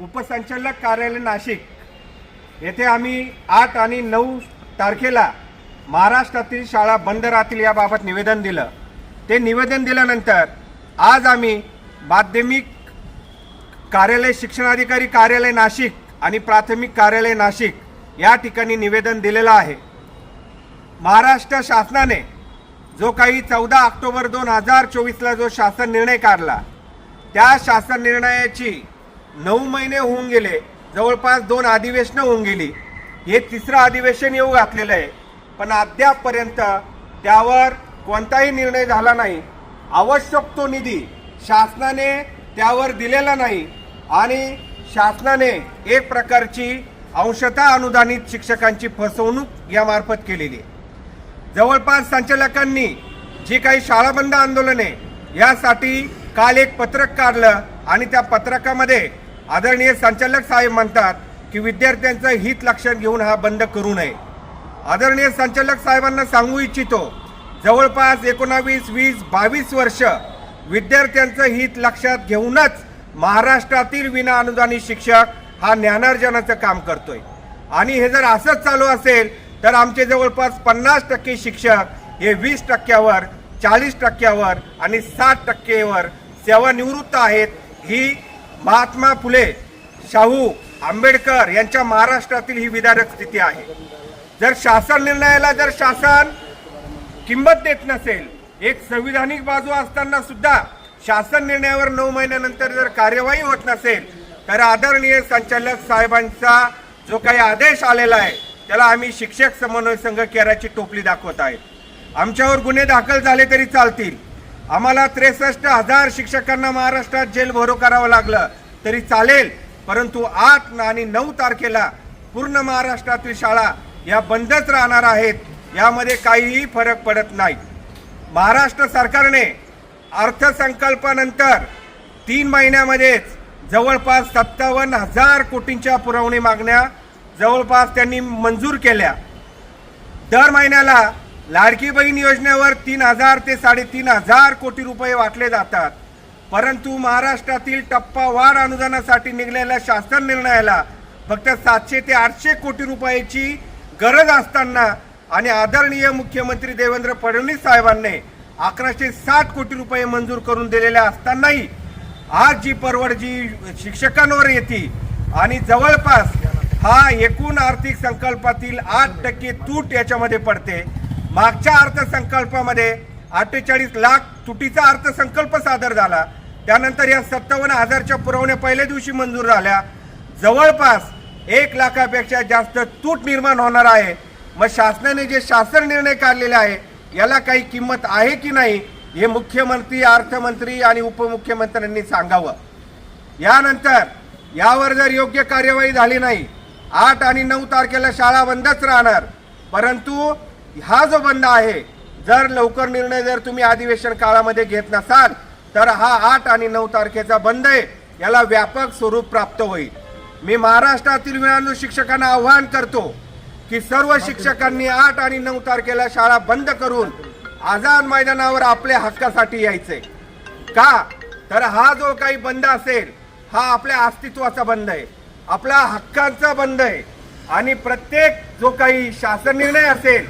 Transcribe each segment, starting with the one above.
उपसंचालक कार्यालय नाशिक. येथे आम्ही आठ आणि नऊ तारखेला महाराष्ट्रातील शाळा बंद राहतील याबाबत निवेदन दिलं. ते निवेदन दिल्यानंतर आज आम्ही माध्यमिक कार्यालय शिक्षणाधिकारी कार्यालय नाशिक आणि प्राथमिक कार्यालय नाशिक या ठिकाणी निवेदन दिलेलं आहे. महाराष्ट्र शासनाने जो काही चौदा ऑक्टोबर दोन हजार चोवीसला जो शासन निर्णय काढला त्या शासन निर्णयाची नऊ महिने होऊन गेले. जवळपास दोन अधिवेशनं होऊन गेली. हे तिसरं अधिवेशन येऊ घातलेलं आहे. पण अद्यापपर्यंत त्यावर कोणताही निर्णय झाला नाही. आवश्यक तो निधी शासनाने त्यावर दिलेला नाही आणि शासनाने एक प्रकारची अंशतः अनुदानित शिक्षकांची फसवणूक यामार्फत केलेली जवळपास संचालकांनी जी काही शाळाबंद आंदोलने यासाठी काल एक पत्रक काढलं आणि त्या पत्रकामध्ये आदरणीय संचालक साहेब म्हणतात की विद्यार्थ्यांचं हित लक्षात घेऊन हा बंद करू नये. आदरणीय संचालक साहेबांना सांगू इच्छितो जवळपास एकोणावीस वीस बावीस वर्ष विद्यार्थ्यांचं हित लक्षात घेऊनच महाराष्ट्रातील विना अनुदानित शिक्षक हा ज्ञानार्जनाचं काम करतोय. आणि हे जर असंच चालू असेल तर आमचे जवळपास पन्नास टक्के शिक्षक हे वीस टक्क्यावर चाळीस टक्क्यावर आणि साठ टक्केवर सेवानिवृत्त आहेत ही महात्मा फुले शाहू आंबेडकर यांच्या महाराष्ट्रातील ही विदारक स्थिती आहे. जर शासन निर्णयाला जर शासन किंमत देत नसेल एक संविधानिक बाजू असताना सुद्धा शासन निर्णयावर नऊ महिन्यानंतर जर कार्यवाही होत नसेल तर आदरणीय संचालक साहेबांचा जो काही आदेश आलेला आहे त्याला आम्ही शिक्षक समन्वय संघ केराची टोपली दाखवत आहे. आमच्यावर गुन्हे दाखल झाले तरी चालतील. आम्हाला त्रेसष्ट हजार शिक्षकांना महाराष्ट्रात जेल भरो करावं लागलं तरी चालेल परंतु आठ आणि नऊ तारखेला पूर्ण महाराष्ट्रातील शाळा या बंदच राहणार आहेत यामध्ये काहीही फरक पडत नाही. महाराष्ट्र सरकारने अर्थसंकल्पानंतर तीन महिन्यामध्येच जवळपास सत्तावन्न हजार कोटींच्या पुरवणी मागण्या जवळपास त्यांनी मंजूर केल्या. दर महिन्याला लाडकी बहीण योजनेवर तीन हजार ते साडेतीन हजार कोटी रुपये वाटले जातात. परंतु महाराष्ट्रातील टप्पावार अनुदानासाठी निघालेल्या शासन निर्णयाला फक्त सातशे ते आठशे कोटी रुपयाची गरज असताना आणि आदरणीय मुख्यमंत्री देवेंद्र फडणवीस साहेबांनी अकराशे साठ कोटी रुपये मंजूर करून दिलेल्या असतानाही आज जी परवड जी शिक्षकांवर येते आणि जवळपास हा एकूण आर्थिक संकल्पातील आठ टक्के तूट याच्यामध्ये पडते. मागच्या अर्थसंकल्पामध्ये अठ्ठेचाळीस लाख तुटीचा अर्थसंकल्प सादर झाला. त्यानंतर या सत्तावन्न हजारच्या पुरवण्या पहिल्या दिवशी मंजूर झाल्या. जवळपास एक लाखापेक्षा जास्त तूट निर्माण होणार आहे. मग शासनाने जे शासन निर्णय काढलेले आहे याला काही किंमत आहे की नाही हे मुख्यमंत्री अर्थमंत्री आणि उपमुख्यमंत्र्यांनी सांगावं. यानंतर यावर जर योग्य कार्यवाही झाली नाही आठ आणि नऊ तारखेला शाळा बंदच राहणार. परंतु हा जो बंद आहे जर लवकर निर्णय जर तुम्ही अधिवेशन काळामध्ये घेत नसाल तर हा आठ आणि नऊ तारखेचा बंद आहे याला व्यापक स्वरूप प्राप्त होईल. मी महाराष्ट्रातील विनानू शिक्षकांना आव्हान करतो की सर्व शिक्षकांनी आठ आणि नऊ तारखेला शाळा बंद करून आझाद मैदानावर आपल्या हक्कासाठी यायचे. का? तर हा जो काही बंद असेल हा आपल्या अस्तित्वाचा बंद आहे आपल्या हक्कांचा बंद आहे. आणि प्रत्येक जो काही शासन निर्णय असेल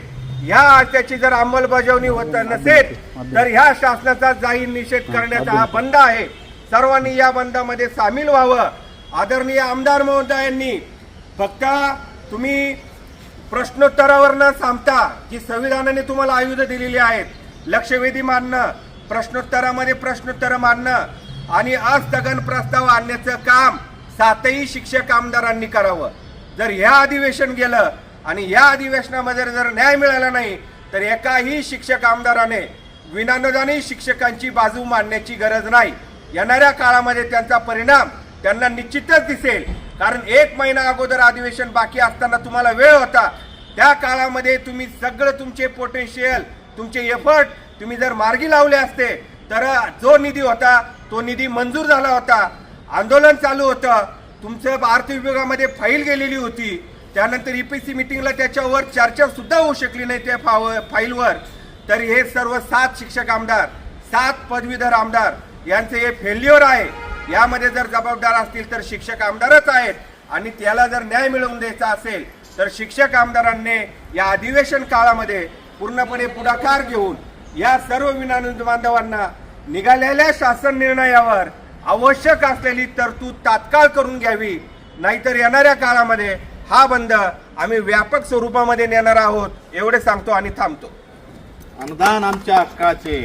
ह्या त्याची जर अंमलबजावणी होत नसेल तर ह्या शासनाचा जाहीर निषेध करण्याचा हा बंद आहे. सर्वांनी या बंदामध्ये सामील व्हावं. आदरणीय आमदार महोदयांनी फक्त तुम्ही प्रश्नोत्तरावर न थांबता जी संविधानाने तुम्हाला आयुध दिलेली आहेत. लक्षवेधी मानणं प्रश्नोत्तरामध्ये प्रश्नोत्तर मानणं आणि अस्थगन प्रस्ताव आणण्याचं काम सातही शिक्षक आमदारांनी करावं. जर ह्या अधिवेशन गेलं आणि या अधिवेशनामध्ये जर न्याय मिळाला नाही तर एकाही शिक्षक आमदाराने विनानुदानी शिक्षकांची बाजू मांडण्याची गरज नाही. येणाऱ्या काळामध्ये त्यांचा परिणाम त्यांना निश्चितच दिसेल. कारण एक महिना अगोदर अधिवेशन बाकी असताना तुम्हाला वेळ होता. त्या काळामध्ये तुम्ही सगळं तुमचे पोटेन्शियल तुमचे एफर्ट तुम्ही जर मार्गी लावले असते तर जो निधी होता तो निधी मंजूर झाला होता. आंदोलन चालू होतं. तुमचं आर्थिक विभागामध्ये फाईल गेलेली होती. त्यानंतर ई पी सी मिटिंगला त्याच्यावर चर्चासुद्धा होऊ शकली नाही त्या फाव फाईलवर. तर हे सर्व सात शिक्षक आमदार सात पदवीधर आमदार यांचे हे फेल्युअर आहे. यामध्ये जर जबाबदार असतील तर शिक्षक आमदारच आहेत. आणि त्याला जर न्याय मिळवून द्यायचा असेल तर शिक्षक आमदारांनी या अधिवेशन काळामध्ये पूर्णपणे पुढाकार घेऊन या सर्व विनानंद बांधवांना निघालेल्या शासन निर्णयावर आवश्यक असलेली तरतूद तात्काळ करून घ्यावी. नाहीतर येणाऱ्या काळामध्ये हा बंद आम्ही व्यापक स्वरूपामध्ये नेणार आहोत एवढे सांगतो आणि थांबतो. अनुदान आमच्या हक्काचे.